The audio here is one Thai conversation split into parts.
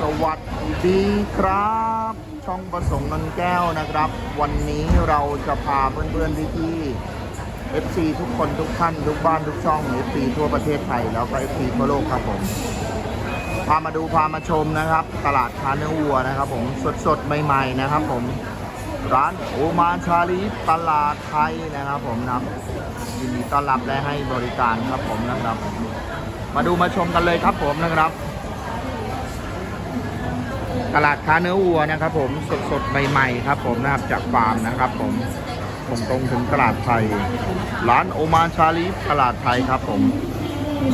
สวัสดีครับ ช่องประสงค์เงินแก้วนะครับ วันนี้เราจะพาเพื่อนๆพี่ๆ FC ทุกคนทุกท่านทุกบ้านทุกช่อง FC ทั่วประเทศไทย แล้วก็ FC ทั่วโลกครับผม พามาดูพามาชมนะครับ ตลาดค้าเนื้อวัวนะครับผมสดๆ ใหม่ๆนะครับผม ร้านโอมาชาลีตลาดไทยนะครับผมนะยินดีต้อนรับและให้บริการครับผมนะครับ มาดูมาชมกันเลยครับผมนะครับ ตลาดค้าเนื้อวัวนะครับ ผมสดๆใหม่ๆครับผมนะครับจากฟาร์มนะครับ ผมผมตรงถึงตลาดไทย ร้านโอมานชาลีตลาดไทยครับ ผม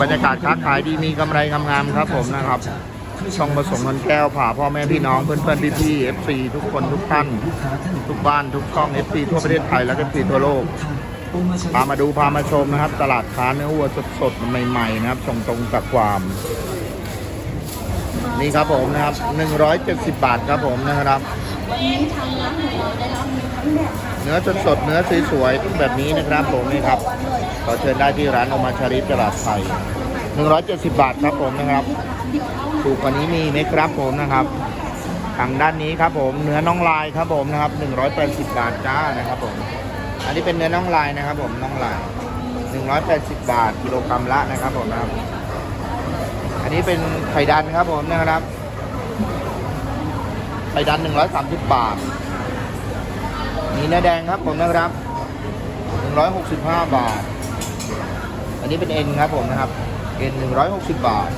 บรรยากาศค้าขายดีมีกำไรงามๆครับ ผมนะครับช่องผสมเงินแก้วผ่าพ่อแม่พี่น้องเพื่อนๆพี่ๆ FC ทุกคนทุกท่าน ทุกบ้านทุกช่อง FC ทั่วประเทศไทยและ FC ทั่วโลกพามาดูพามาชมนะครับ ตลาดค้าเนื้อวัวสดๆใหม่ๆนะครับส่งตรงจากความ นี่ครับผมนะครับ170 บาทครับผมนะครับวันนี้ทางร้านของเราได้รับมีทั้งแบบค่ะเนื้อสดเนื้อสวยๆแบบนี้นะครับผมนี่ครับขอเชิญได้ที่ร้านอมาชาริฟตลาดไทย170 บาทครับผมนะครับถูกกว่านี้มีไหมครับผมนะครับทางด้านนี้ครับผมเนื้อน่องลายครับผมนะครับ 180 บาทจ้านะครับผม อันนี้เป็นเนื้อน่องลายนะครับผมน่องลาย 180 บาทกิโลกรัมละนะครับผมนะครับ นี้เป็นไข่ดันครับผมนะครับ ไข่ดัน130บาท มีเนื้อแดงครับผมนะครับ165บาท อันนี้เป็นเอ็นครับผมนะครับ เอ็น160บาท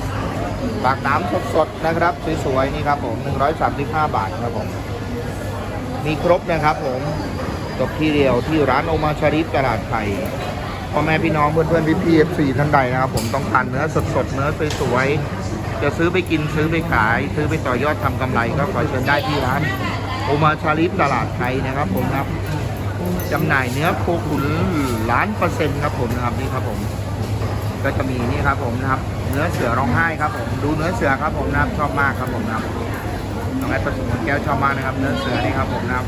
ปากน้ำสดๆนะครับ สวยๆนี่ครับผม135บาทครับผม มีครบนะครับผมจบที่เดียวที่ร้านโอมาชาริฟตลาดไทย พ่อแม่พี่น้องเพื่อนๆพี่พีเอฟซีท่านใดนะครับ ผมต้องการเนื้อสดๆเนื้อสวยๆจะซื้อไปกินซื้อไปขาย ซื้อไปต่อยอดทำกำไรก็ขอเชิญได้ที่ร้านโอมาชาริฟตลาดไทยนะครับผมครับจำหน่ายเนื้อโคขุนล้านเปอร์เซ็นต์ครับผมนะครับนี่ครับผม ก็จะมีนี่ครับผมนะครับ เนื้อเสือร้องไห้ครับผมดูเนื้อเสือครับผมนะครับชอบมากครับผมนะครับน้องแอดประสมแก้วชอบมากนะครับ เนื้อเสือนี่ครับผมนะครับ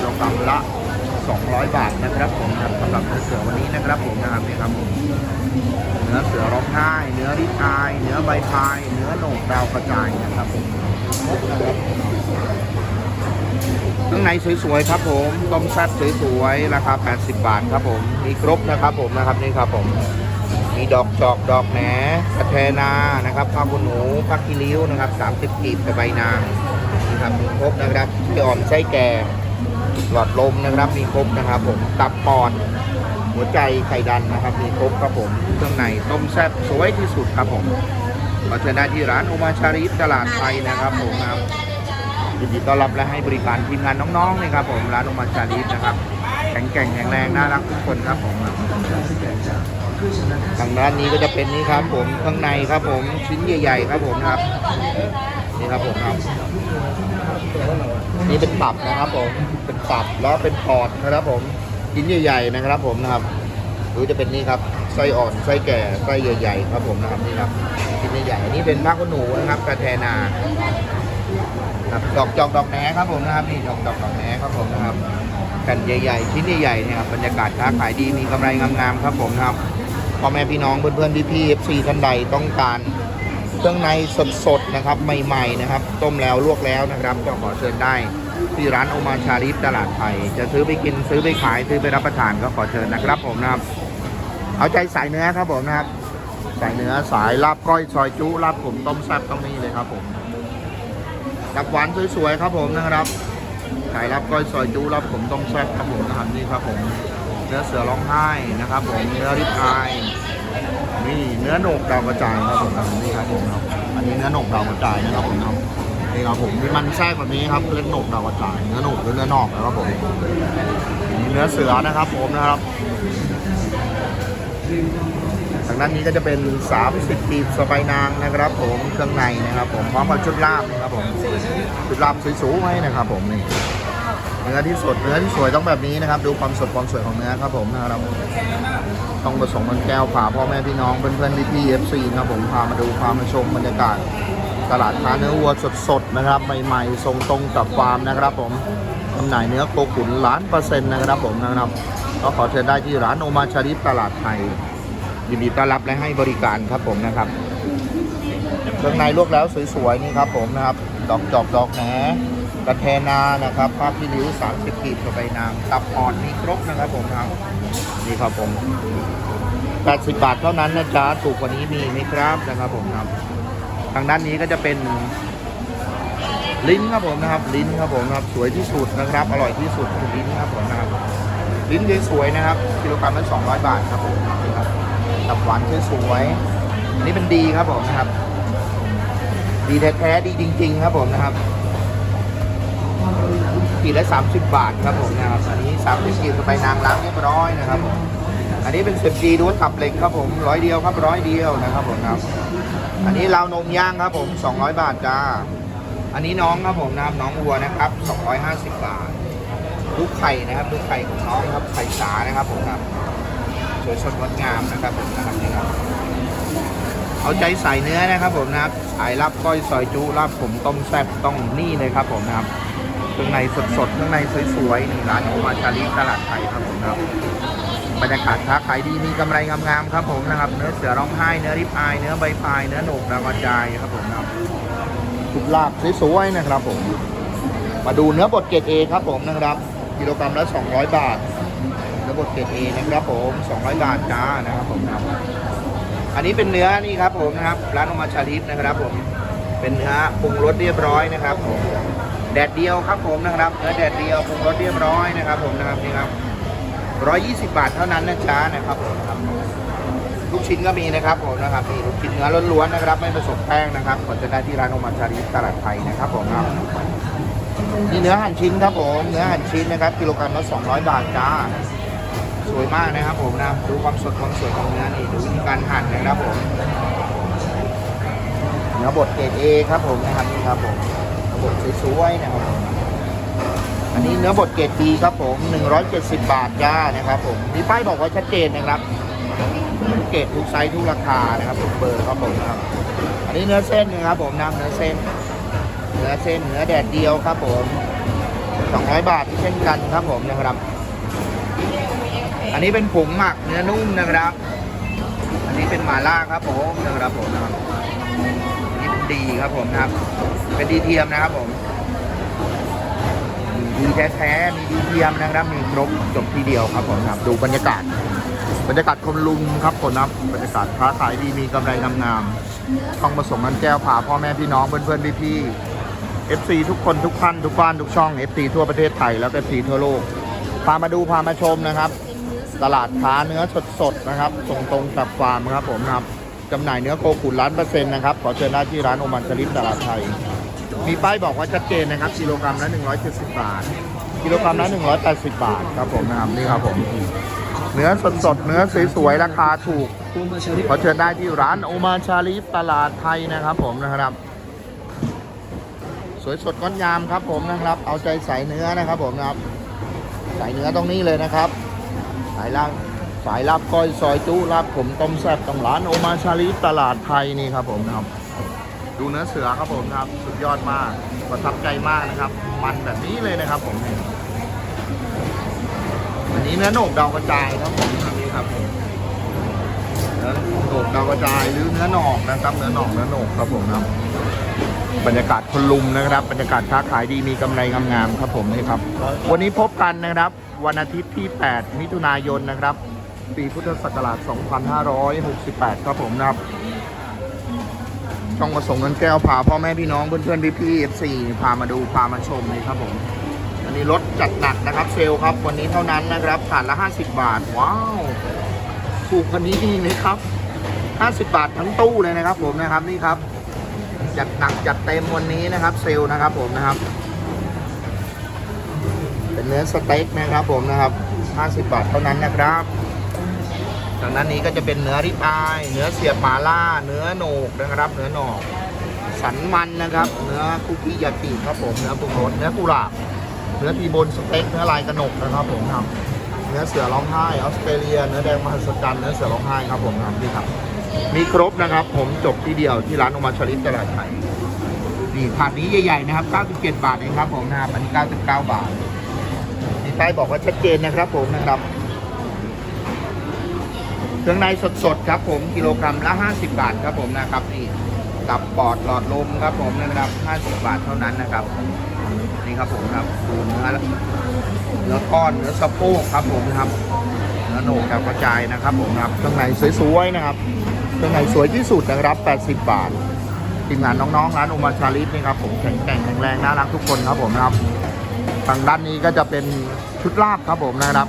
โลกรัมละ 200 บาทนะครับผมนะครับสำหรับเนื้อเสือวันนี้นะครับผมนะครับนี่ครับเนื้อเสือร้องไห้เนื้อริบอายเนื้อใบพาย เนื้อโหนกดาวกระจายนะครับผมข้างในสวยๆครับผมต้มแซ่บสวยๆราคา 80 บาทครับผมมีครบนะครับผมนะครับนี่ครับผมมีดอกจอกดอกแหนกระเทนานะครับผ้าขนหนูผ้าคีริ้วนะครับ 30กีบกับใบนางนะครับมีครบนะครับที่อ่อนไส้แก่ หลอดลมนะครับมีครบนะครับผมตับปอดหัวใจไข่ดันนะครับ มีครบครับผมเครื่องในต้มแซ่บสวยที่สุดครับผมมาเชิญได้ที่ร้านโอมาชาริฟตลาดไทยนะครับผมครับยินดีต้อนรับและให้บริการทีมงานน้องๆนะครับผมร้านโอมาชาริฟนะครับแข็งแกร่งแข็งแรงน่ารักทุกคนครับผมทางด้านนี้ก็จะเป็นนี่ครับผมข้างในครับผมชิ้นใหญ่ ๆ ครับผมครับนี่ครับผมครับ นี่เป็นตับนะครับผม เป็นตับแล้วเป็นปอดนะครับผมชิ้นใหญ่ๆนะครับผมนะครับหรือจะเป็นนี่ครับไส้อ่อนไส้แก่ไส้ใหญ่ๆครับผมนะครับนี่ครับชิ้นใหญ่ๆนนี้เป็นผ้าขนหนูนะครับกระแทนาครับดอกจอกดอกแหนครับผมนะครับนี่ดอกจอกดอกแหนครับผมนะครับแผ่นใหญ่ๆชิ้นใหญ่ๆเนี่ยครับบรรยากาศค้าขายดีมีกำไรงามๆครับผมนะครับพ่อแม่พี่น้องเพื่อนๆพี่ๆเอฟซีท่านใดต้องการเครื่องในสด นะครับใหม่ๆนะครับ ต้มแล้วลวกแล้วนะครับก็ขอเชิญได้ ที่ร้านโอมาชาริฟตลาดไทย จะซื้อไปกินซื้อไปขายซื้อไปรับประทานก็ขอเชิญนะครับผมนะครับ เอาใจสายเนื้อครับผมนะครับสายเนื้อสายลาบก้อยซอยจุลาบผมต้มแซ่บต้องมีเลยครับผมดับหวานสวยๆครับผมนะครับสายลาบก้อยซอยจุลาบผมต้มแซ่บครับผมนะครับนี่ครับผมเนื้อเสือร้องไห้นะครับผมเนื้อริบอายนี่เนื้อโหนกดาวกระจายครับผมนี่ครับผมครับ อันนี้เนื้อหนกดาวกระจายนะครับผมนี่ครับผมมีมันแทรกแบบนี้ครับเรียกหนกดาวกระจายเนื้อหนกหรือเนื้อนอกนะครับผมมีเนื้อเสือนะครับผมนะครับทางด้านนี้ก็จะเป็น 30ปีบสไปนางนะครับผมเครื่องในนะครับผมพร้อมกับชุดลาบนะครับผมชุดลาบสวยๆไว้นะครับผมนี่เนื้อที่สดเนื้อที่สวยต้องแบบนี้นะครับ ดูความสดความสวยของเนื้อครับผมนะครับ ต้องผสมมันแก้วผ่าพ่อแม่พี่น้องเพื่อนๆพี่พี่เอฟซีนะครับผมพามาดูพามาชมบรรยากาศ ตลาดค้าเนื้อวัวสดๆนะครับใหม่ๆส่งตรงจากฟาร์มนะครับผมจำหน่ายเนื้อโคขุนล้านเปอร์เซ็นต์นะครับผมนะครับก็ขอเชิญได้ที่ร้านโอมาชาริฟตลาดไทยยินดีต้อนรับและให้บริการครับผมนะครับเครื่องในลวกแล้วสวยๆนี่ครับผมนะครับดอกจอกดอกแหนกระเทนานะครับผ้าพิริ้ว30กีบกระใบนางตับอ่อนมีครบนะครับผมครับ นี่ครับผม80บาทเท่านั้นนะจ๊ะถูกกว่านี้มีไหมครับนะครับผมครับ ทางด้านนี้ก็จะเป็น ลิ้นครับผมนะครับ ลิ้นครับผมครับ สวยที่สุดนะครับ อร่อยที่สุดคือลิ้นครับผมนะครับ ลิ้นสวยๆนะครับ กิโลกรัมละ200 บาทครับผมครับตับหวานสวยๆอันนี้เป็นดีครับผมนะครับ ดีแท้ๆดีจริง ๆ ครับผมนะครับ ขีดละ30 บาทครับผมนะครับอันนี้30ขีดไปนางล้างเรียบร้อยนะครับผมอันนี้เป็นเศษจีด้วนตับเหล็กครับผมร้อยเดียวครับร้อยเดียวนะครับผมครับ อันนี้ราวนมย่างครับผม 200 บาทจ้าอันนี้น้องครับผมนะครับน้องวัวนะครับ 250 บาทลูกไข่นะครับลูกไข่ของน้องครับไข่สานะครับผมครับสวยสดงดงามนะครับผมนะครับนี่ครับเอาใจใส่เนื้อนะครับผมนะครับสายรับก้อยซอยจุลาบผมต้มแซ่บต้องนี่เลยครับผมนะครับ รื่องในสดๆเครื่องในสวยๆนี่ร้านโอมาชาลีตลาดไทยครับผมครับบรรยากาศค้าขายดีมีกำไรงามๆครับผมนะครับเนื้อเสือร้องไห้เนื้อริบอายเนื้อใบพายเนื้อหนกดาวกระจายครับผมครับทุกลาบสวยๆนะครับผม มาดูเนื้อบดเกรดเอครับผมนะครับกิโลกรัมละ 200 บาทเนื้อบดเกรดเอนะครับผม 200 บาทจ้านะครับผมครับอันนี้เป็นเนื้อนี่ครับผมนะครับร้านอมาชาลิฟนะครับผมเป็นเนื้อปรุงรสเรียบร้อยนะครับผม แดดเดียวครับผมนะครับเนื้อแดดเดียวปรุงรสเรียบร้อยนะครับ ผมนะครับนี่ครับร้อยยี่สิบบาทเท่านั้นนะจ๊ะนะครับผมครับลูกชิ้นก็มีนะครับผมนะครับนี่ลูกชิ้นเนื้อล้วนๆนะครับ ไม่ผสมแป้งนะครับผลจะได้ที่ร้านอมาชาลิตลาดไทยนะครับผมครับนี่เนื้อหั่นชิ้นครับผมเนื้อหั่นชิ้นนะครับกิโลกรัมละ200 บาทจ้าสวยมากนะครับผมนะดูความสดความสวยของเนื้อนี่ดูวิธีการหั่นนะครับผมเนื้อบดเกรดเอครับผมนะครับนี่ครับผม บดสวยๆนะครับ อันนี้เนื้อบดเกรดดีครับผม 170 บาทจ้านะครับผม มีป้ายบอกไว้ชัดเจนนะครับทุกเกรดทุกไซส์ทุกราคานะครับทุกเบอร์ครับผมครับ อันนี้เนื้อเส้นนะครับผมนะเนื้อเส้น เนื้อเส้นเนื้อแดดเดียวครับผม200 บาทเช่นกันครับผมนะครับ อันนี้เป็นผงหมักเนื้อนุ่มนะครับ อันนี้เป็นหม่าล่าครับผมนะครับผมนะครับนี่เป็นดีครับผมนะครับ เป็นดีเทียมนะครับผมดีแท้ๆมีดีเทียมนะครับ มีครบจบทีเดียวครับผมครับ ดูบรรยากาศ บรรยากาศคนลุมครับคนนับบรรยากาศค้าขายดีมีกำไรงามๆต้องผสมมันแก้วผาพ่อแม่พี่น้องเพื่อนๆพี่ๆ FC ทุกคนทุกท่านทุกบ้านทุกช่อง FC ทั่วประเทศไทยแล้วก็ FC ทั่วโลก พามาดูพามาชมนะครับ ตลาดค้าเนื้อสดๆนะครับ ส่งตรงจากฟาร์มครับผมครับจำหน่ายเนื้อโคขุนล้านเปอร์เซ็นต์นะครับ ขอเชิญได้ที่ร้านโอมันสลิปตลาดไทย มีป้ายบอกว่าชัดเจนนะครับกิโลกรัมละ170 บาท กิโลกรัมละ180 บาทครับผมนะครับนี่ครับผมเนื้อสดๆเนื้อสวยๆราคาถูกขอเชิญได้ที่ร้านโอมาชาลิฟตลาดไทยนะครับ ผมนะครับ สวยสดงดงามครับผมนะครับ เอาใจใส่เนื้อนะครับ ผมนะครับใส่เนื้อตรงนี้เลยนะครับสายลาบสายลาบก้อยซอยจุลาบผมต้มแซ่บตรงร้านโอมาชาลิฟตลาดไทยนี่ครับผมนะครับ ดูเนื้อเสือครับผมครับ สุดยอดมากประทับใจมากนะครับ มันแบบนี้เลยนะครับผมอันนี้เนื้อโหนกดาวกระจายครับผมอันนี้ครับเนื้อโหนกดาวกระจายหรือเนื้อหนอกนะครับ เนื้อหนอกเนื้อโหนกครับผมนะครับ บรรยากาศคนลุมนะครับ บรรยากาศค้าขายดีมีกำไรงามๆครับผมนี่ครับ วันนี้พบกันนะครับ วันอาทิตย์ที่ 8 มิถุนายนนะครับ ปีพุทธศักราช 2568 ครับผมนะครับ ช่องประสงค์เงินแก้วพาพ่อแม่พี่น้องเพื่อนๆพี่ๆ FC พามาดูพามาชมเลยครับผมอันนี้รถจัดหนักนะครับเซลครับ วันนี้เท่านั้นนะครับผ่านละ 50 บาท ว้าวถูกวันนี้อีกนะครับ 50 บาททั้งตู้เลยนะครับ ผมนะครับนี่ครับ จัดหนักจัดเต็มวันนี้นะครับ เซลนะครับผมนะครับ เป็นเนื้อสเต็กนะครับผมนะครับ 50 บาทเท่านั้นนะครับ ทางด้านนี้ก็จะเป็นเนื้อริบอาย เนื้อเสียบมาล่า เนื้อโหนกนะครับ เนื้อหนอก สันมันนะครับ เนื้อคุกกี้ยากิครับผม เนื้อปรุงรสเนื้อกุหลาบ เนื้อทีบนสเต็ก เนื้อลายกระหนกนะครับผมครับ เนื้อเสือร้องไห้ออสเตรเลีย เนื้อแดงมหัศจรรย์เนื้อเสือร้องไห้ครับผมครับนี่ครับ มีครบนะครับ ผมจบที่เดียวที่ร้านโอมาชลิปตลาดไทยนี่ถาดนี้ใหญ่ๆนะครับ97บาทเองครับผมนะครับอันนี้99บาทมีป้ายบอกว่าชัดเจนนะครับผมนะครับ เครื่องในสดๆครับผมกิโลกรัมละ 50 บาทครับผมนะครับนี่ตับปอดหลอดลมครับผมนะครับ 50 บาทเท่านั้นนะครับ นี่ครับผมครับดูเนื้อเนื้อก้อนเนื้อสะโพกครับผมนะครับเนื้อโหนกแบบกระจายนะครับผมครับเครื่องในสวยๆนะครับเครื่องในสวยที่สุดนะครับ 80 บาททีมงานน้องๆร้านอุมาชาลิสนี่ครับผมแข็งแกร่งแข็งแรงน่ารักทุกคนครับผมนะครับทางด้านนี้ก็จะเป็นชุดลาบครับผมนะครับ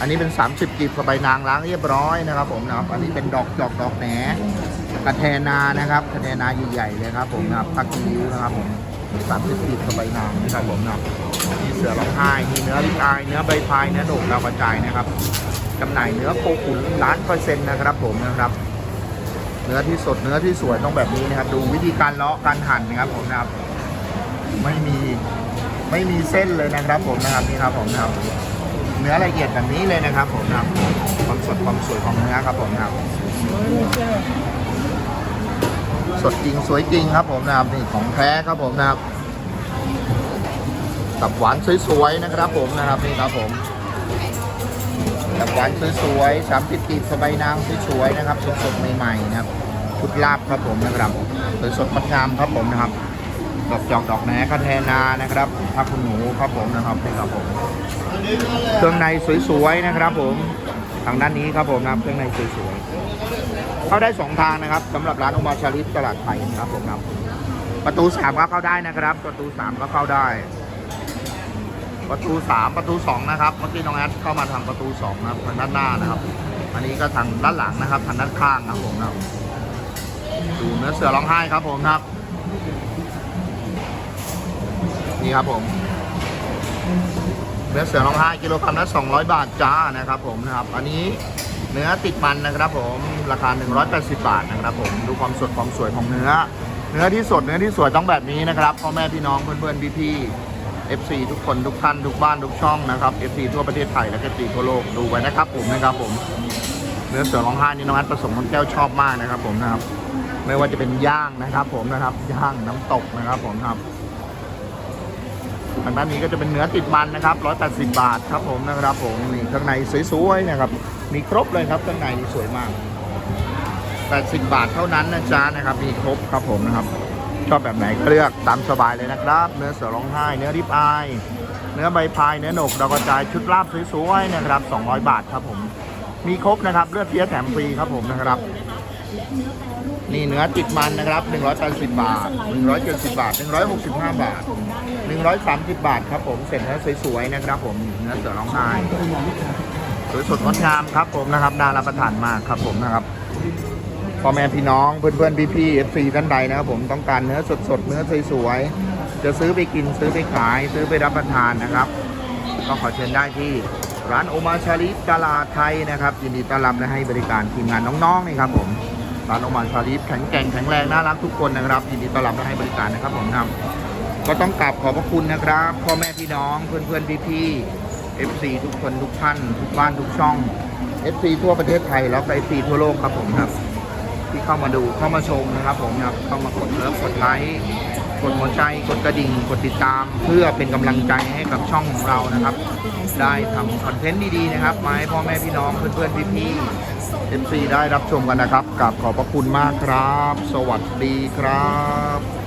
อันนี้เป็น 30กีบสบายนางล้างเรียบร้อยนะครับ ผมนะครับ อันนี้เป็นดอกจอกดอกแหนกระแทนานะครับกระแทนาใหญ่ๆเลยครับ ผมนะครับผักกิ้วนะครับผม30กีบสบายนางนะครับผมนะครับมีเสือร้องไห้มีเนื้อลิปอาย เนื้อใบพาย เนื้อโด่งดาวกระจายนะครับจำหน่ายเนื้อโคขุนล้านเปอร์เซ็นต์นะครับ ผมนะครับ เนื้อที่สดเนื้อที่สวยต้องแบบนี้นะครับ ดูวิธีการเลาะการหั่นนะครับผมนะครับ ไม่มีไม่มีเส้นเลยนะครับ ผมนะครับนี่ครับผมนะครับ เนื้อละเอียดแบบนี้เลยนะครับผมครับความสดความสวยของเนื้อครับผมครับสดจริงสวยจริงครับผมนะครับนี่ของแท้ครับผมนะครับตับหวานสวยๆนะครับผมนะครับนี่ครับผมตับหวานสวยๆสามติดติดสบายนางสวยๆนะครับสดๆใหม่ๆนะครับชุดลาบครับผมนะครับสวยสดงดงามครับผมนะครับดอกจอกดอกแหนกระแทนานะครับผักคุณหนูครับผมนะครับนี่ครับผม เครื่องในสวยๆนะครับ ผมทางด้านนี้ครับผมนะเครื่องในสวยๆเข้าได้สองทางนะครับสำหรับร้านอมาชาลิสตลาดไทยนะครับผมนะประตูสามก็เข้าได้นะครับ ประตูสามก็เข้าได้ ประตูสามประตูสองนะครับเมื่อกี้น้องแอดเข้ามาทางประตูสองนะครับทางด้านหน้านะครับ อันนี้ก็ทางด้านหลังนะครับทางด้านข้างครับผมนะครับดูเนื้อเสือร้องไห้ครับผมนะครับ นี่ครับผม เนื้อเสือร้องไห้กิโลกรัมละ200 บาทจ้านะครับผมนะครับ อันนี้เนื้อติดมันนะครับผมราคา 180 บาทนะครับผมดูความสดความสวยของเนื้อ เนื้อที่สดเนื้อที่สวยต้องแบบนี้นะครับพ่อแม่พี่น้องเพื่อนๆพี่ๆ FC ทุกคนทุกท่านทุกบ้านทุกช่องนะครับ FC ทั่วประเทศไทยและ FC ทั่วโลกดูไว้นะครับผมนะครับผมเนื้อเสือร้องไห้นี่น้องนัทผสมคนแก้วชอบมากนะครับผมนะครับไม่ว่าจะเป็นย่างนะครับผมนะครับย่างน้ำตกนะครับผมครับ ทางด้านนี้ก็จะเป็นเนื้อติดมันนะครับ 180 บาทครับผมนะครับผมนี่ข้างในสวยๆนะครับ มีครบเลยครับข้างในนี่สวยมาก 80 บาทเท่านั้นนะจ๊ะนะครับ มีครบครับผมนะครับ ชอบแบบไหนก็เลือกตามสบายเลยนะครับ เนื้อเสือร้องไห้ เนื้อริบอาย เนื้อใบพาย เนื้อหนกดาวกระจายชุดลาบสวยๆนะครับ 200 บาทครับผม มีครบนะครับ เลือดเพี้ยแถมฟรีครับผมนะครับนี่ นี่เนื้อติดมันนะครับ180บาท170บาท 165 บาท 130 บาทครับผมเสร็จเนื้อสวยๆนะครับ ผมเนื้อเสือร้องไห้สวยสดงดงามครับผมนะครับน่ารับประทานมากครับผมนะครับพ่อแม่พี่น้องเพื่อนๆพี่ๆ FC ท่านใดนะครับผมต้องการเนื้อสดๆเนื้อสวยๆจะซื้อไปกินซื้อไปขาย ซื้อไปรับประทานนะครับ ก็ขอเชิญได้ที่ร้านโอมาชาลิตลาดไทยนะครับยินดีต้อนรับและให้บริการทีมงานน้องๆนี่ครับผม ร้านโอมาชาลิตแข็งแกร่งแข็งแรงน่ารักทุกคนนะครับยินดีต้อนรับและให้บริการนะครับผมครับก็ต้องกราบขอบพระคุณนะครับพ่อแม่พี่น้องเพื่อนเพื่อนพี่พี่ๆ FC ทุกคนทุกท่านทุกบ้านทุกช่อง FC ทั่วประเทศไทยแล้วก็ FC ทั่วโลกครับผมครับที่เข้ามาดูเข้ามาชมนะครับผมนะครับเข้ามากดเลิฟกดไลค์กดหัวใจกดกระดิ่งกดติดตาม เพื่อเป็นกำลังใจให้กับช่องของเรานะครับ ได้ทำคอนเทนต์ดีๆนะครับมาให้พ่อแม่พี่น้องเพื่อนๆพี่ๆ FC ได้รับชมกันนะครับกับขอบพระคุณมากครับ สวัสดีครับ